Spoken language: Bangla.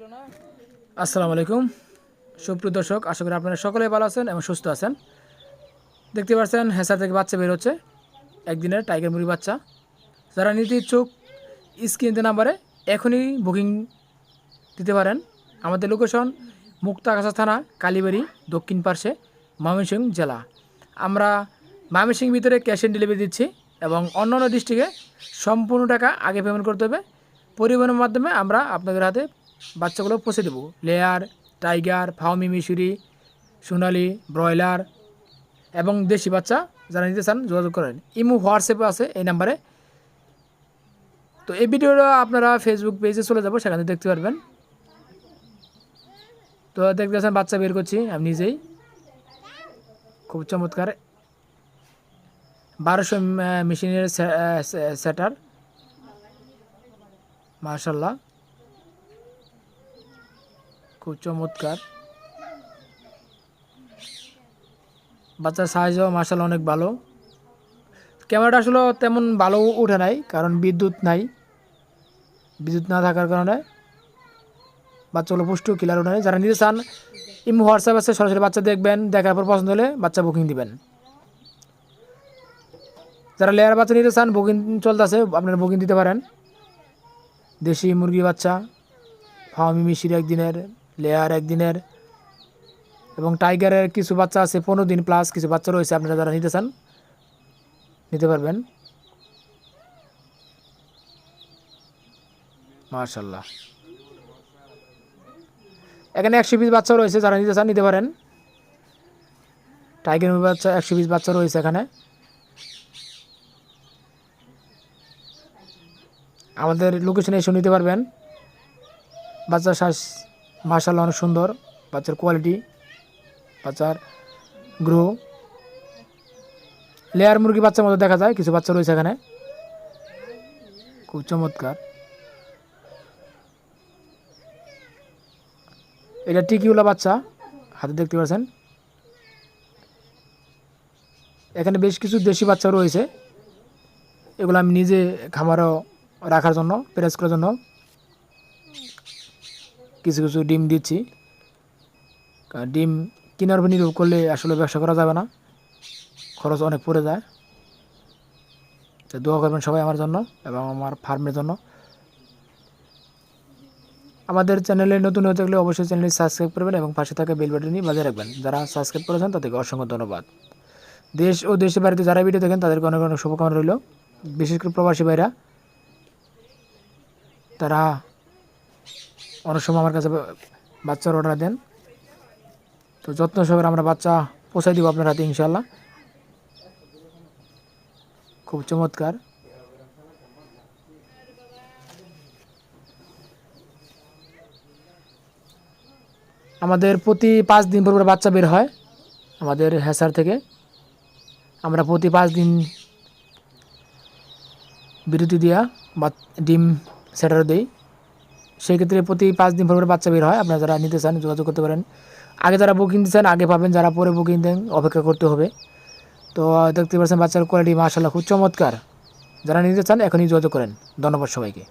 আসসালামু আলাইকুম। সুপ্রিয় দর্শক, আশা করি আপনারা সকলে ভালো আছেন এবং সুস্থ আছেন। দেখতে পাচ্ছেন, হেসা থেকে বাচ্চা বের হচ্ছে। একদিনের টাইগার মুরগি বাচ্চা। যারা নিতে ইচ্ছুক স্ক্রিনতে নাম্বারে এখনই বুকিং দিতে পারেন। আমাদের লোকেশন মুক্তাগাছা থানা, কালীবাড়ি, দক্ষিণ পার্শ্বে, ময়মনসিংহ জেলা। আমরা ময়মনসিংহ ভিতরে ক্যাশ অন ডেলিভারি দিচ্ছি এবং অন্যান্য ডিস্ট্রিক্টে সম্পূর্ণ টাকা আগে পেমেন্ট করতে হবে। পরিবহনের মাধ্যমে আমরা আপনাদের হাতে বাচ্চাগুলো পৌঁছে দেবো। লেয়ার, টাইগার ফাউমি মিশুরি সোনালি, ব্রয়লার এবং দেশি বাচ্চা যারা নিতে চান যোগাযোগ করেন। ইমো, হোয়াটসঅ্যাপে আছে এই নাম্বারে। তো এই ভিডিওটা আপনারা ফেসবুক পেজে চলে যাব, সেখানে দেখতে পারবেন। তো দেখতে পাচ্ছেন, বাচ্চা বের করছি আমি নিজেই। খুব চমৎকার। বারোশো মেশিনের সেটার। মার্শাল্লাহ খুব চমৎকার। বাচ্চার সাইজও মার্শাল অনেক ভালো। ক্যামেরাটা আসলে তেমন ভালো উঠে নাই, কারণ বিদ্যুৎ নাই। বিদ্যুৎ না থাকার কারণে বাচ্চাগুলো পুষ্ট ক্লিয়ার উঠে নাই। যারা নিতে চান, ইমো, হোয়াটসঅ্যাপ আছে, সরাসরি বাচ্চা দেখবেন, দেখার পর পছন্দ হলে বাচ্চা বুকিং দিবেন। যারা লেয়ার বাচ্চা নিতে চান বুকিং চলতেছে, আপনারা বুকিং দিতে পারেন। দেশি মুরগি বাচ্চা ফার্মি মিশির একদিনের। লেয়ার একদিনের। এবং টাইগারের কিছু বাচ্চা আছে, পনেরো দিন প্লাস কিছু বাচ্চা রয়েছে, আপনারা যারা নিতে চান, নিতে পারবেন। মার্শাল্লাহ এখানে একশো পিস বাচ্চা রয়েছে, যারা নিতে চান, নিতে পারেন। টাইগার বাচ্চা, একশো পিস বাচ্চা রয়েছে এখানে। আমাদের লোকেশনে এসে নিতে পারবেন। বাচ্চার শ্বাস মার্শাল অনেক সুন্দর। বাচ্চার কোয়ালিটি বাচ্চার গ্রো লেয়ার মুরগি বাচ্চার মতো দেখা যায়, কিছু বাচ্চা রয়েছে এখানে। খুব চমৎকার। এটা টিকিওলা বাচ্চা, হাতে দেখতে পাচ্ছেন। এখানে বেশ কিছু দেশি বাচ্চা রয়েছে। এগুলো আমি নিজে খামারও রাখার জন্য প্রেস করার জন্য। কিছু কিছু ডিম দিচ্ছি। ডিম কেনার উপর নির্ভর করলে আসলে ব্যবসা করা যাবে না। খরচ অনেক পড়ে যায়। তো দোয়া করবেন সবাই আমার জন্য এবং আমার ফার্মের জন্য। আমাদের চ্যানেলে নতুন হয়ে থাকলে অবশ্যই চ্যানেলটি সাবস্ক্রাইব করবেন এবং পাশে থাকা বেল বাটনটি বাজিয়ে রাখবেন। যারা সাবস্ক্রাইব করেছেন তাদেরকে অসংখ্য ধন্যবাদ। দেশ ও দেশের বাড়িতে যারা ভিডিও দেখেন, তাদেরকে অনেক অনেক শুভকামনা রইল। বিশেষ করে প্রবাসী ভাইরা, তারা অনেক সময় আমার কাছে বাচ্চার অর্ডার দেন। তো যত্ন সহকারে আমরা বাচ্চা পৌঁছাই দিব আপনার হাতে ইনশাল্লাহ খুব চমৎকার। আমাদের প্রতি পাঁচ দিন পর বাচ্চা বের হয়, আমাদের হ্যাসার থেকে। আমরা প্রতি পাঁচ দিন বিরতি দেওয়া বা ডিম সেটার দিই। সেই ক্ষেত্রে প্রতি পাঁচ দিন পর বাচ্চা বের হয়। আপনারা যারা নিতে চান, যোগাযোগ করতে পারেন। আগে যারা বুকিং দিচ্ছেন, আগে পাবেন। যারা পরে বুকিং দেন, অপেক্ষা করতে হবে। তো, দেখতে পাচ্ছেন বাচ্চার কোয়ালিটি মার্শাল্লাহ খুব চমৎকার। যারা নিতে চান, এখনই যোগাযোগ করেন। ধন্যবাদ সবাইকে।